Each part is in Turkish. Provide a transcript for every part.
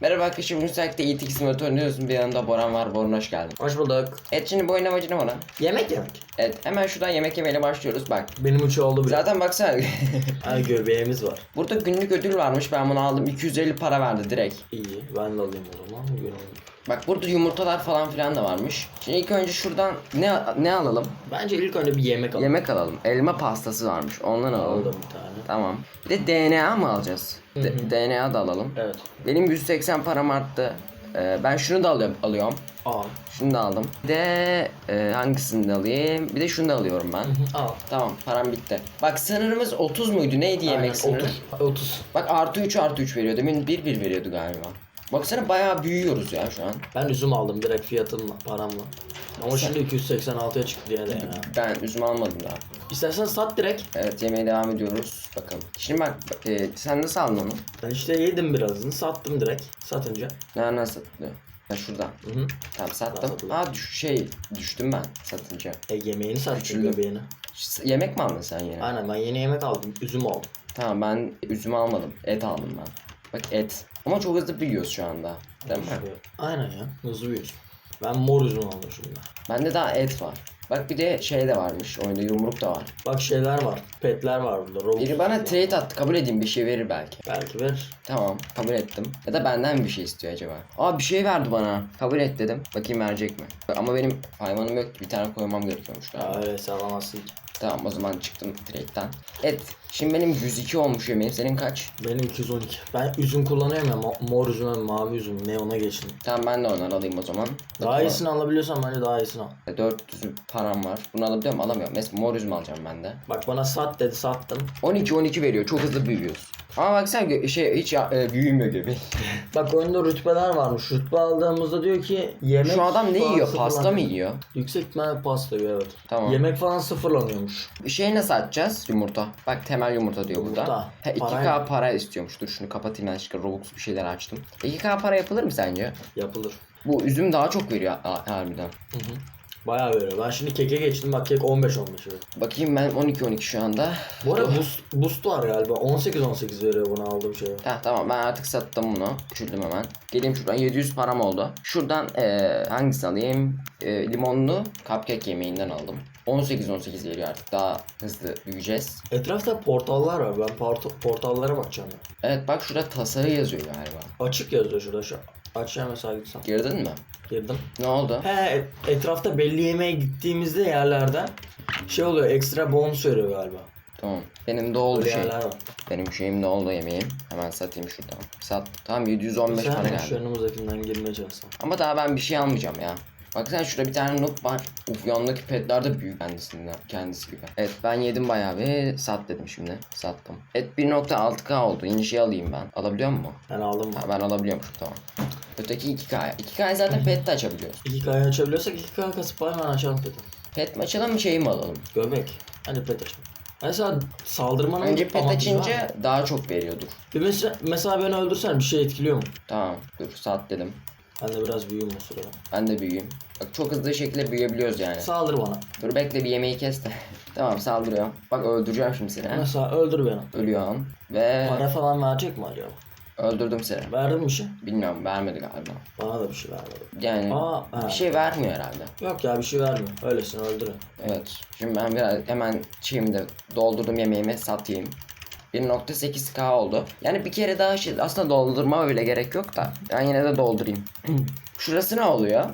Merhaba arkadaşlar bugün ETX Simulator oynuyoruz. Bir yanında Boran var. Boran hoş geldin. Hoş bulduk. Evet şimdi bu oyun amacı ne Boran? Yemek yemek. Evet hemen şuradan yemek yemeyle başlıyoruz. Bak Benim uçu oldu bile. zaten baksana. Ay göbeğimiz var. Burada günlük ödül varmış. Ben bunu aldım. 250 para verdi direkt. İyi. Ben de alayım o zaman. Günlük. Bak burada yumurtalar falan filan da varmış. Şimdi ilk önce şuradan ne ne alalım? Bence ilk önce bir yemek alalım. Yemek alalım. Elma pastası varmış. Ondan alalım. Aldım bir tane. Tamam. Bir de DNA mı alacağız? Hı. DNA da alalım. Evet. Benim 180 param arttı. Ee, ben şunu da alıyorum. alıyorum. Al. Şunu da aldım. Bir de e, hangisini de alayım? Bir de şunu da alıyorum ben. Al. Tamam param bitti. Bak sınırımız 30 muydu? Neydi yemek Aynen, sınırı? 30. 30. Bak artı 3 artı 3 veriyor. Demin 1 1 veriyordu galiba. Baksana bayağı büyüyoruz ya şu an. Ben üzüm aldım direkt fiyatımla, paramla. Ama Sen- şimdi 286'ya çıktı diye de ya. Ben üzüm almadım daha. İstersen sat direkt. Evet yemeğe devam ediyoruz. Bakalım. Şimdi bak e, sen nasıl aldın onu? Ben işte yedim birazını sattım direkt. Satınca. Nereden satılıyor? Ha şuradan. Hı hı. Tamam sattım. satılıyor. Aa düş, şey düştüm ben satınca. E yemeğini sattım göbeğini. Ş- Yemek mi aldın sen yine? Aynen ben yeni yemek aldım. Üzüm aldım. Tamam ben üzüm almadım. Et aldım ben. Bak et. Ama çok hızlı büyüyoruz şu anda. Değil mi? Aynen ya. Hızlı büyüyorsun. Ben mor üzüm aldım şimdi. Bende daha et var. Bak bir de şey de varmış. Oyunda yumruk da var. Bak şeyler var. Petler var burada. Robux Biri bana trade attı. Kabul edeyim bir şey verir belki. Belki ver. Tamam kabul ettim. Ya da benden mi bir şey istiyor acaba? Aa bir şey verdi bana. Kabul et dedim. Bakayım verecek mi? Ama benim hayvanım yok ki. Bir tane koymam gerekiyormuş galiba. Ya öyle sağlamazsın ki. Tamam o zaman çıktım trade'den. Et. Şimdi benim 102 olmuş yemeğim. Senin kaç? Benim 212. Ben üzüm kullanıyorum ya. ma- Mor üzüm mavi üzüm. Ne ona geçin. Tamam ben de onları alayım o zaman. Daha iyisini alabiliyorsan bence daha iyisini al. 400 param var. Bunu alabiliyor muyum? Alamıyorum. Mesela mor üzüm alacağım ben de. Bak bana sat dedi sattım. 12-12 veriyor. Çok hızlı büyüyoruz. Ama bak sen gö- şey hiç e, büyümüyor gibi. Bak oyunda rütbeler varmış. Rütbe aldığımızda diyor ki yemek Şu adam ne falan yiyor? Pasta mı sıfırlanıyor. yiyor? Yüksek ihtimalle pasta yiyor evet. Tamam. Yemek falan sıfırlanıyormuş. Şey nasıl atacağız? Yumurta. Bak temel yumurta diyor Yumurta. burada. Ha, 2K Parayla. para istiyormuş. Dur şunu kapatayım çıkar Robux bir şeyler açtım. 2K para yapılır mı sence? Yapılır. Bu üzüm daha çok veriyor ha- harbiden. Hı hı. Bayağı veriyor. Ben şimdi keke geçtim. Bak kek 15 15 veriyor. Bakayım ben 12-12 şu anda. Bu arada boost, boost var galiba. 18-18 veriyor bunu aldığım şeye. Heh, tamam ben artık sattım bunu. Küçüldüm hemen. Geleyim şuradan 700 param oldu. Şuradan eee hangisini alayım? Eee, limonlu cupcake yemeğinden aldım. 18-18 veriyor artık daha hızlı büyüyeceğiz. Etrafta portallar var. Ben porta- portallara bakacağım. ben. Evet bak şurada tasarı yazıyor galiba. Açık yazıyor şurada şu. Açacağım mesela gitsem. Girdin mi? Girdim. Ne oldu? He et- etrafta belli yemeğe gittiğimizde yerlerde şey oluyor ekstra bonus veriyor galiba. Tamam. Benim de oldu Öyle şey. yerler var. Benim şeyim de oldu yemeğim. Hemen satayım şuradan. Sat. Tamam 715 para Sen şu geldi. yanımızdakinden girmeye çalışsan. Ama daha ben bir şey almayacağım ya. Bak sen şurada bir tane noob var. Uf yanındaki petler de büyük kendisinden. Kendisi gibi. Evet ben yedim bayağı ve sat dedim şimdi. Sattım. Et 1.6k oldu. Yeni şey alayım ben. Alabiliyor mu? Ben aldım Ha, ben alabiliyormuşum tamam. Öteki 2K'ya. 2K'ya zaten pet de açabiliyoruz. 2K'yı açabiliyorsak 2K kasıp hemen açalım peti. Pet mi açalım mı şey mi alalım? Göbek. Hadi pet açalım. Mesela saldırmanın Önce pet açınca daha çok veriyordur. Bir mesela, mesela beni öldürsen bir şey etkiliyor mu? Tamam dur sat dedim. Ben de biraz büyüğüm o sırada. Ben de büyüyeyim. Bak çok hızlı şekilde büyüyebiliyoruz yani. Saldır bana. Dur bekle bir yemeği kes de. tamam saldırıyor. Bak öldüreceğim şimdi seni. he. Mesela öldür beni. Ölüyorsun. Ve Para falan verecek mi acaba? öldürdüm seni. Verdin mi bir şey? Bilmiyorum vermedi galiba. Bana da bir şey vermedi. Yani Aa, ha. bir şey vermiyor herhalde. Yok ya bir şey vermiyor. Öylesin öldürün. Evet. Şimdi ben biraz hemen şeyimi de doldurdum yemeğimi satayım. 1.8k oldu. Yani bir kere daha şey aslında doldurma bile gerek yok da. Ben yine de doldurayım. Şurası ne oluyor?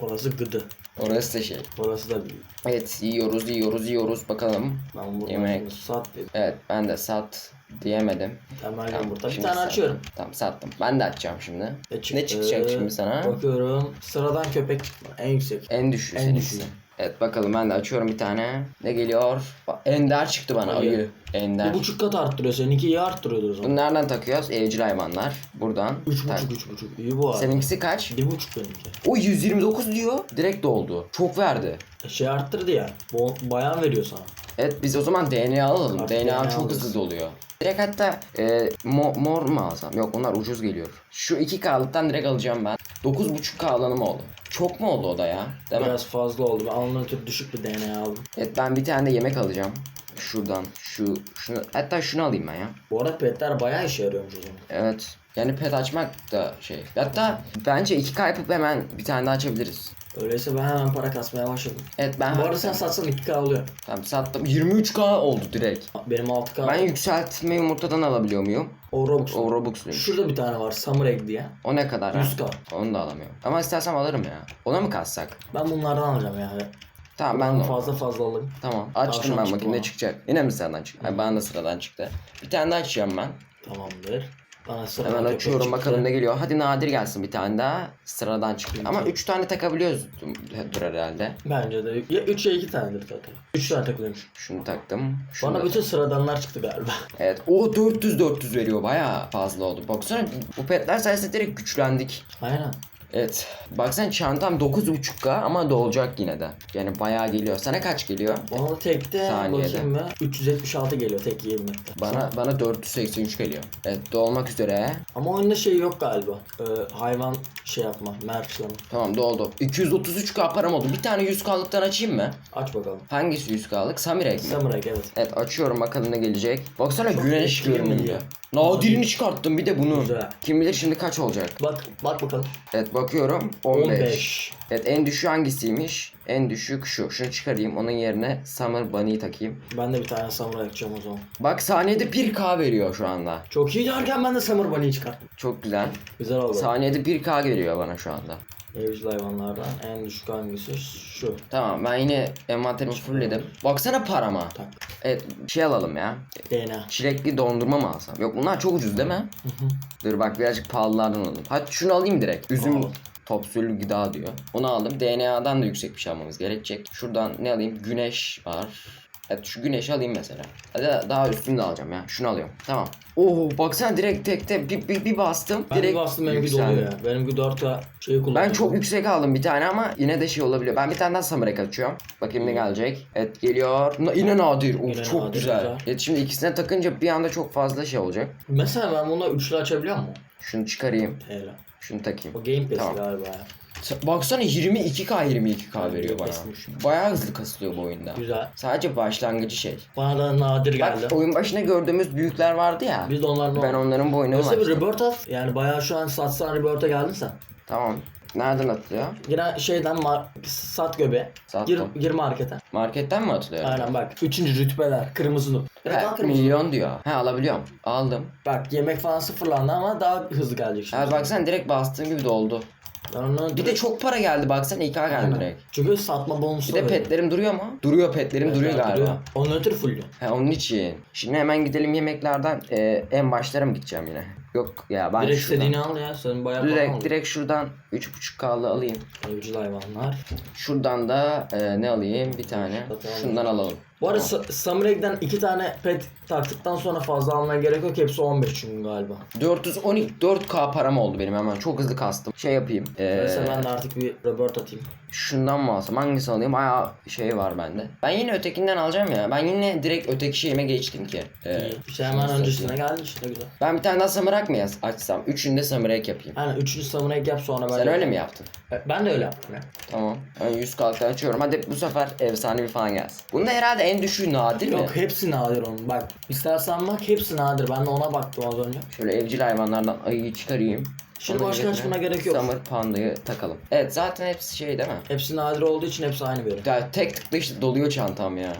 Orası gıdı. Orası da şey. Orası da büyük. Evet yiyoruz yiyoruz yiyoruz bakalım. Ben buradan Yemek. sat dedim. Evet ben de sat diyemedim. Hemen Tamam, yumurta. Bir tane sattım. açıyorum. Tamam sattım. Ben de açacağım şimdi. Ne, çıktı? Ne çıkacak şimdi sana? Bakıyorum. Sıradan köpek. En yüksek. En düşüğü En düşüğü. Evet bakalım ben de açıyorum bir tane. Ne geliyor? Bak, Ender çıktı bana Ayı. ayı. Ender. Bir buçuk kat arttırıyor. Seninki iyi arttırıyordur o zaman. Bunu nereden takıyoruz? Evcil hayvanlar. Buradan. Üç tak. buçuk, üç buçuk. İyi bu arada. Seninkisi kaç? Bir buçuk benimki. O 129 diyor. Direkt doldu. Çok verdi. E, Şey arttırdı ya. Bu bayan veriyor sana. Evet biz o zaman DNA alalım. Artık DNA, DNA çok alırız. hızlı doluyor. Direkt hatta e, mo- mor mu alsam? Yok onlar ucuz geliyor. Şu 2K'lıktan direkt alacağım ben. 9.5K alanım oldu. Çok mu oldu o da ya? Değil mi? Biraz fazla oldu. Ben çok düşük bir DNA aldım. Evet ben bir tane de yemek alacağım. Şuradan şu şunu hatta şunu alayım ben ya. Bu arada petler bayağı işe yarıyormuş o zaman. Evet. Yani pet açmak da şey. Hatta bence 2K yapıp hemen bir tane daha açabiliriz. Öyleyse ben hemen para kasmaya başladım. Evet ben Bu arada sen satsan 2K oluyor. Tamam sattım. 23K oldu direkt. Benim 6K. Ben yükseltme yumurtadan alabiliyor muyum? o Robux. O Robux'luymuş. Şurada bir tane var Summer Egg diye. O ne kadar ha? 100K. Onu da alamıyorum. Ama istersem alırım ya. Ona mı kassak? Ben bunlardan alacağım yani. Tamam ben de fazla fazla alayım. Tamam açtım Tavşan ben çıktı bakayım ne bana. çıkacak. Yine mi sıradan çıktı? Ay, bana da sıradan çıktı. Bir tane daha açacağım ben. Tamamdır. Bana sıra Hemen açıyorum bakalım ne geliyor. Hadi nadir gelsin bir tane daha. Sıradan çıktı. Ama 3 tane takabiliyoruz herhalde. Bence de. Ya 3 ya 2 tanedir zaten. 3 tane takılıyormuş. Şunu taktım. Şunu Bana da bütün sıradanlar çıktı galiba. Evet. O 400 400 veriyor. Bayağı fazla oldu. Baksana bu petler sayesinde direkt güçlendik. Aynen. Evet. Baksana çantam 9.5K ama dolacak yine de. Yani bayağı geliyor. Sana kaç geliyor? Bana tekte Saniyede. bakayım mı? 376 geliyor tek 20 Bana bana 483 geliyor. Evet dolmak üzere. Ama oyunda şey yok galiba. Ee, hayvan şey yapma, merchlama. Tamam doldu. 233K param oldu. Bir tane 100K'lıktan açayım mı? Aç bakalım. Hangisi 100K'lık? Samirek mi? Samurai evet. Evet açıyorum bakalım ne gelecek. Baksana Çok güneş etkili görünümlü. geliyor. Nadirini çıkarttım bir de bunu. Güzel. Kim bilir şimdi kaç olacak. Bak bak bakalım. Evet bakıyorum 15. 15. Evet en düşüğü hangisiymiş? En düşük şu. Şunu çıkarayım. Onun yerine Summer Bunny'yi takayım. Ben de bir tane samurai yapacağım o zaman. Bak saniyede 1K veriyor şu anda. Çok iyi derken ben de Summer Bunny'yi çıkarttım. Çok güzel. Güzel oldu. Saniyede 1K geliyor bana şu anda. Evcil hayvanlardan en düşük hangisi? Şu. Tamam ben yine envanterimi fullledim. Baksana parama. Tak. Evet şey alalım ya. DNA. Çilekli dondurma mı alsam? Yok bunlar çok ucuz değil mi? Dur bak birazcık pahalılardan alalım. Hadi şunu alayım direkt. Üzüm Al. topsülü gıda diyor. Onu aldım. DNA'dan da yüksek bir şey almamız gerekecek. Şuradan ne alayım? Güneş var. Evet şu güneşi alayım mesela. Hadi daha üstünü de alacağım ya. Şunu alıyorum. Tamam. Oo baksana direkt tekte bir, bir, bir bastım. Ben direkt bir bastım benimki doluyor ya. Benimki 4K şeyi kullanıyorum. Ben çok yüksek aldım bir tane ama yine de şey olabiliyor. Ben bir tane daha samurai açıyorum. Bakayım ne gelecek. Evet geliyor. Na- Yine nadir. Of, Yine çok nadir, güzel. güzel. Evet şimdi ikisine takınca bir anda çok fazla şey olacak. Mesela ben bunu üçlü açabiliyor muyum? Şunu çıkarayım. Hele. Şunu takayım. O Game Pass Tamam. galiba ya. Sa- Baksana 22k 22k Evet, veriyor bana. kesmiş. Bayağı hızlı kasılıyor bu oyunda. Güzel. Sadece başlangıcı şey. Bana da nadir geldi. Bak oyun başında gördüğümüz büyükler vardı ya. Biz de onlardan Ben onların boynunu Mesela bir açtım. Rebirth at. Yani bayağı şu an satsan Rebirth'e geldin sen. Tamam. Nereden atılıyor? Yine şeyden mar- sat göbe. Sattım. Gir, gir markete. Marketten mi atılıyor? Aynen bak. Üçüncü rütbeler. Kırmızı nup. Evet Ha, kırmızı. milyon diyor. He alabiliyorum. Aldım. Bak yemek falan sıfırlandı ama daha hızlı gelecek şimdi. Ha baksana direkt bastığım gibi doldu. Onu Bir de çok para geldi baksana 2K geldi Aynen. direkt. Çünkü satma bonusu Bir de veriyor. petlerim duruyor mu? Duruyor petlerim Evet, duruyor evet, galiba. Onun ötürü full. He onun için. Şimdi hemen gidelim yemeklerden e, en başlara mı gideceğim yine? Yok ya ben Direkt şuradan. istediğini al ya. Senin bayağı Direkt, oldu. direkt şuradan 3.5K'lı alayım. Evcil hayvanlar. Şuradan da e, ne alayım? Bir tane. Zaten Şundan alalım. Bu arada Sa- Samurei'den iki tane pet taktıktan sonra fazla almaya gerek yok. Hepsi 15 çünkü galiba. 412 4K param oldu benim hemen. Çok hızlı kastım. Şey yapayım. E, Öyleyse ben de artık bir Rebirth atayım. şundan mı alsam? Hangisini alayım? Bayağı şey var bende. Ben yine ötekinden alacağım ya. Ben yine direkt öteki şeyime geçtim ki. E, İyi. Şey şunu hemen öncesine satayım. geldi işte güzel. Ben bir tane daha samurak mı yaz- açsam? Üçünde samurak yapayım. Aynen üçüncü Samurai yap sonra ben Sen öyle mi yaptın? Ben de öyle yaptım ya. Tamam. Ben 100 kalktan açıyorum. Hadi bu sefer efsane bir falan gelsin. Bunda herhalde en düşüğü nadir mi? Yok hepsi nadir onun. Bak istersen bak hepsi nadir. Ben de ona baktım az önce. Şöyle evcil hayvanlardan ayıyı çıkarayım. Şimdi Onun başka yerine açmana gerek yok. Summer Panda'yı takalım. Evet zaten hepsi şey değil mi? Hepsi nadir olduğu için hepsi aynı veri. Ya tek tıkla işte doluyor çantam ya.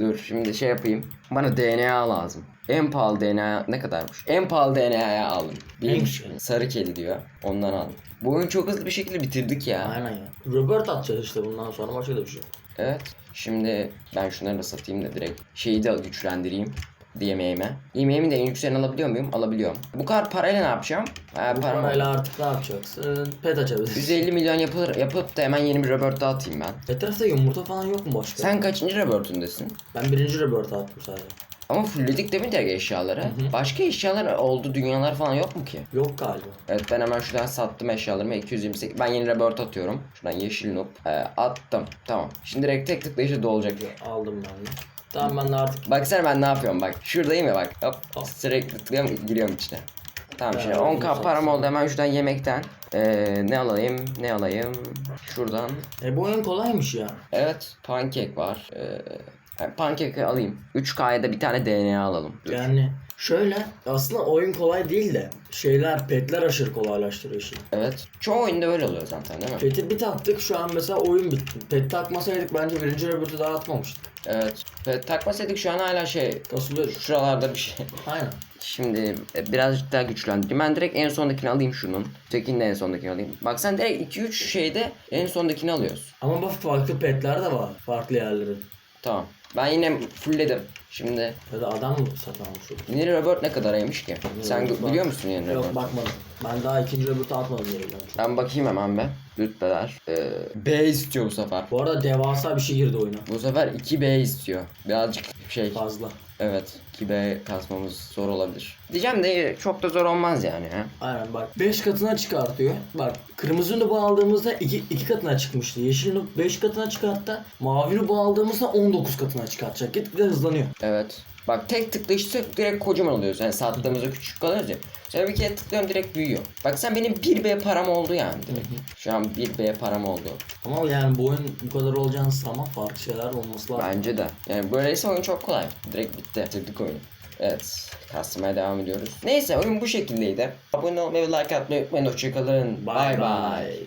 Dur şimdi şey yapayım. Bana DNA lazım. En pahalı DNA ne kadarmış? En pahalı DNA'ya aldım. Neymiş yani? sarı kedi diyor. Ondan aldım. Bu oyunu çok hızlı bir şekilde bitirdik ya. Aynen ya. Rebirth atacağız işte bundan sonra başka da bir şey. yok. Evet. Şimdi ben şunları da satayım da direkt şeyi de güçlendireyim. Yemeğime. Yemeğimi de en yükseğini alabiliyor muyum? Alabiliyorum. Bu kadar parayla ne yapacağım? Bayağı Bu param parayla artık ne yapacaksın? Pet açabilirsin. 150 milyon yapılır, yapıp da hemen yeni bir daha atayım ben. Etrafta yumurta falan yok mu başka? Sen kaçıncı Rebirth'ündesin? Ben birinci Rebirth attım sadece. Ama fullledik değil mi direkt eşyaları? hı. Başka eşyalar oldu, dünyalar falan yok mu ki? Yok galiba. Evet ben hemen şuradan sattım eşyalarımı 228. Ben yeni Rebirth atıyorum. Şuradan yeşil noob. Ee, attım. Tamam. Şimdi direkt tek tıklayışla dolacak. Aldım ben de. Tamam ben de artık Baksana ben ne yapıyorum bak. Şuradayım ya bak. Hop. Hop. Sürekli tıklıyorum giriyorum içine. Tamam şimdi 10k güzel. param oldu hemen şuradan yemekten. Ee, ne alayım ne alayım. Şuradan. E bu oyun kolaymış ya. Evet pankek var. Ee, Yani pankeki alayım. 3K'ya da bir tane DNA alalım. Dur. Yani şöyle aslında oyun kolay değil de şeyler petler aşırı kolaylaştırıyor işi. Evet. Çoğu oyunda öyle oluyor zaten değil mi? Peti bir taktık şu an mesela oyun bitti. Pet takmasaydık bence birinci robotu daha atmamıştık. Evet. Ve takmasaydık şu an hala şey Kasılıyor. şuralarda bir şey. Aynen. Şimdi e, birazcık daha güçlendireyim. Ben direkt en sondakini alayım şunun. Tekini de en sondakini alayım. Bak sen direkt 2-3 şeyde en sondakini alıyorsun. Ama bak farklı petler de var. Farklı yerleri. Tamam. Ben yine fullledim. Şimdi Ya da adam mı satın almış olur? yeni Robert ne kadaraymış ki? Sen Robert biliyor bak- musun yeni Yok Robert? bakmadım. Ben daha ikinci robotu atmadım yerden. Ben bakayım hemen be. Rütbeler. Ee, B istiyor bu sefer. Bu arada devasa bir şey girdi oyuna. Bu sefer 2B istiyor. Birazcık şey. Fazla. Evet. 2B kasmamız zor olabilir. Diyeceğim de çok da zor olmaz yani ya. Aynen bak 5 katına çıkartıyor. Bak kırmızı nubu aldığımızda 2 2 katına çıkmıştı. Yeşil nub 5 katına çıkarttı. Mavi nubu aldığımızda 19 katına çıkartacak. Gitgide hızlanıyor. Evet. Bak tek tıkla işte direkt kocaman oluyoruz. Yani sattığımızda küçük kalıyoruz ya. Sonra bir kere tıklıyorum direkt büyüyor. Bak sen benim 1B param oldu yani direkt. Şu an 1B param oldu. Ama yani bu oyun bu kadar olacağını sanmam farklı şeyler olması lazım. Bence de. Yani böyleyse oyun çok kolay. Direkt bitti. Bitirdik oyunu. Evet. Kastırmaya devam ediyoruz. Neyse oyun bu şekildeydi. Abone olmayı ve like atmayı unutmayın. Hoşçakalın. Bye bye. bye.